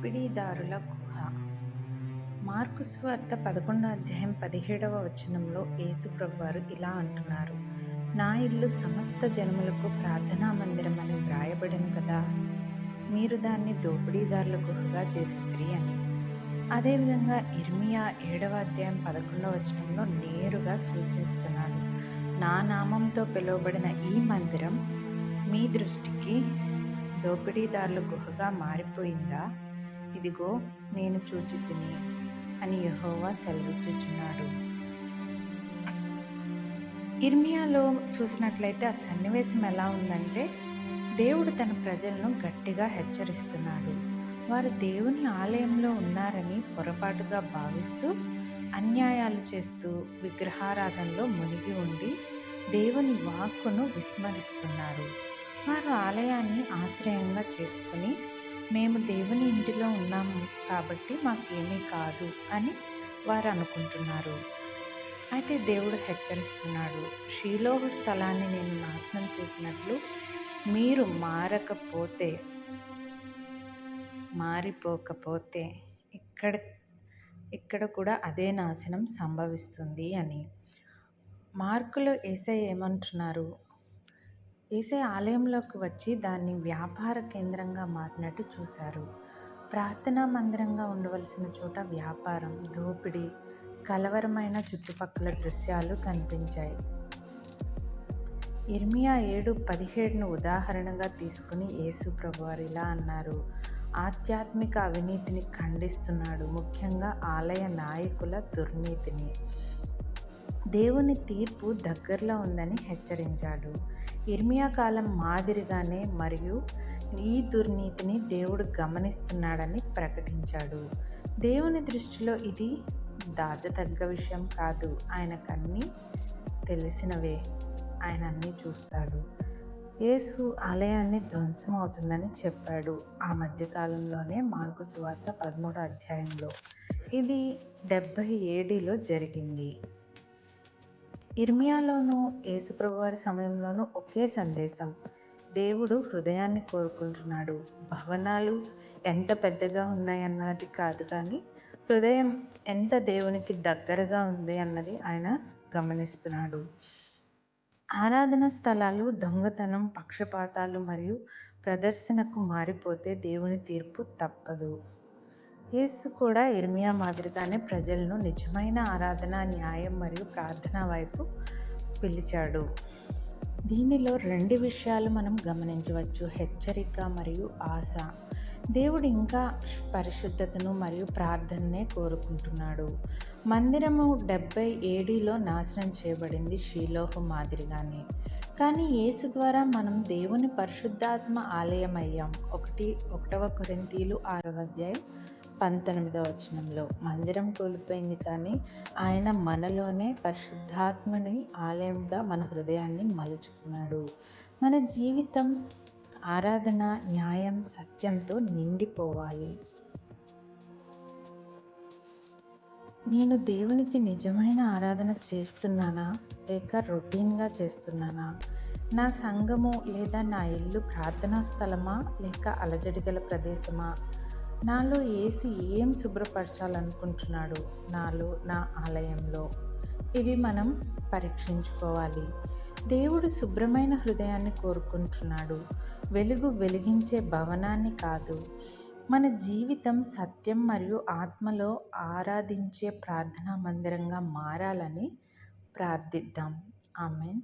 దోపిడీదారుల గుహ. మార్కు స్వార్థ పదకొండో అధ్యాయం పదిహేడవ వచనంలో యేసుప్రభువారు ఇలా అంటున్నారు. నా ఇల్లు సమస్త జనములకు ప్రార్థనా మందిరం అని వ్రాయబడిను కదా. మీరు దాన్ని దోపిడీదారుల గుహగా చేసిద్రి అని. అదేవిధంగా ఇర్మియా ఏడవ అధ్యాయం పదకొండవ వచనంలో నేరుగా సూచిస్తున్నాడు. నా నామంతో పిలువబడిన ఈ మందిరం మీ దృష్టికి దోపిడీదారుల గుహగా మారిపోయిందా? ఇదిగో నేను చూచి తిని అని యహోవా సెలవిచ్చుచున్నాడు. ఇర్మియాలో చూసినట్లయితే ఆ సన్నివేశం ఎలా ఉందంటే దేవుడు తన ప్రజలను గట్టిగా హెచ్చరిస్తున్నాడు. వారు దేవుని ఆలయంలో ఉన్నారని పొరపాటుగా భావిస్తూ అన్యాయాలు చేస్తూ విగ్రహారాధనలో మునిగి ఉండి దేవుని వాక్కును విస్మరిస్తున్నారు. వారు ఆలయాన్ని ఆశ్రయంగా చేసుకుని మేము దేవుని ఇంటిలో ఉన్నాము కాబట్టి మాకేమీ కాదు అని వారు అనుకుంటున్నారు. అయితే దేవుడు హెచ్చరిస్తున్నాడు షీలోహు స్థలాన్ని నేను నాశనం చేసినట్లు మీరు మారకపోతే మారిపోకపోతే ఇక్కడ ఇక్కడ కూడా అదే నాశనం సంభవిస్తుంది అని. మార్కులో ఏసై ఏమంటున్నారు? ఏసే ఆలయంలోకి వచ్చి దాన్ని వ్యాపార కేంద్రంగా మారినట్టు చూశారు. ప్రార్థనా మందిరంగా ఉండవలసిన చోట వ్యాపారం దోపిడీ కలవరమైన చుట్టుపక్కల దృశ్యాలు కనిపించాయి. ఇర్మియా ఏడు పదిహేడును ఉదాహరణగా తీసుకుని యేసు ప్రభువారు ఇలా అన్నారు ఆధ్యాత్మిక అవినీతిని ఖండిస్తున్నాడు ముఖ్యంగా ఆలయ నాయకుల దుర్నీతిని. దేవుని తీర్పు దగ్గరలో ఉందని హెచ్చరించాడు. ఇర్మియా కాలం మాదిరిగానే మరియు ఈ దుర్నీతిని దేవుడు గమనిస్తున్నాడని ప్రకటించాడు. దేవుని దృష్టిలో ఇది దాచతగ్గ విషయం కాదు. ఆయనకన్నీ తెలిసినవే. ఆయన అన్నీ చూస్తాడు. యేసు ఆలయాన్ని ధ్వంసం అవుతుందని చెప్పాడు. ఆ మధ్యకాలంలోనే మార్కు సువార్త పదమూడో అధ్యాయంలో. ఇది డెబ్భై ఏడిలో జరిగింది. ఇర్మియాలోనూ యేసుప్రభువారి సమయంలోనూ ఒకే సందేశం. దేవుడు హృదయాన్ని కోరుకుంటున్నాడు. భవనాలు ఎంత పెద్దగా ఉన్నాయన్నది కాదు కానీ హృదయం ఎంత దేవునికి దగ్గరగా ఉంది అన్నది ఆయన గమనిస్తున్నాడు. ఆరాధన స్థలాలు దొంగతనం పక్షపాతాలు మరియు ప్రదర్శనకు మారిపోతే దేవుని తీర్పు తప్పదు. యేసు కూడా ఇర్మియా మాదిరిగానే ప్రజలను నిజమైన ఆరాధన న్యాయం మరియు ప్రార్థన వైపు పిలిచాడు. దీనిలో రెండు విషయాలు మనం గమనించవచ్చు. హెచ్చరిక మరియు ఆశ. దేవుడు ఇంకా పరిశుద్ధతను మరియు ప్రార్థననే కోరుకుంటున్నాడు. మందిరము డెబ్బై ఏడీలో నాశనం చేయబడింది షీలోహు మాదిరిగానే. కానీ యేసు ద్వారా మనం దేవుని పరిశుద్ధాత్మ ఆలయమయ్యాం. ఒకటి ఒకటవ కొరింతీలు ఆరవ అధ్యాయం పంతొమ్మిదవ వచనంలో మందిరం కూలిపోయింది కానీ ఆయన మనలోనే పరిశుద్ధాత్మని ఆలయంగా మన హృదయాన్ని మలుచుకున్నాడు. మన జీవితం ఆరాధన న్యాయం సత్యంతో నిండిపోవాలి. నేను దేవునికి నిజమైన ఆరాధన చేస్తున్నానా? లేక రొటీన్గా చేస్తున్నానా? నా సంఘము లేదా నా ఇల్లు ప్రార్థనా స్థలమా? లేక అలజడిగల ప్రదేశమా? నాలో యేసు ఏం శుభ్రపరచాలనుకుంటున్నాడు? నాలో నా ఆలయంలో. ఇవి మనం పరీక్షించుకోవాలి. దేవుడు శుభ్రమైన హృదయాన్ని కోరుకుంటున్నాడు. వెలుగు వెలిగించే భవనాన్ని కాదు. మన జీవితం సత్యం మరియు ఆత్మలో ఆరాధించే ప్రార్థనా మందిరంగా మారాలని ప్రార్థిద్దాం. ఆమెన్.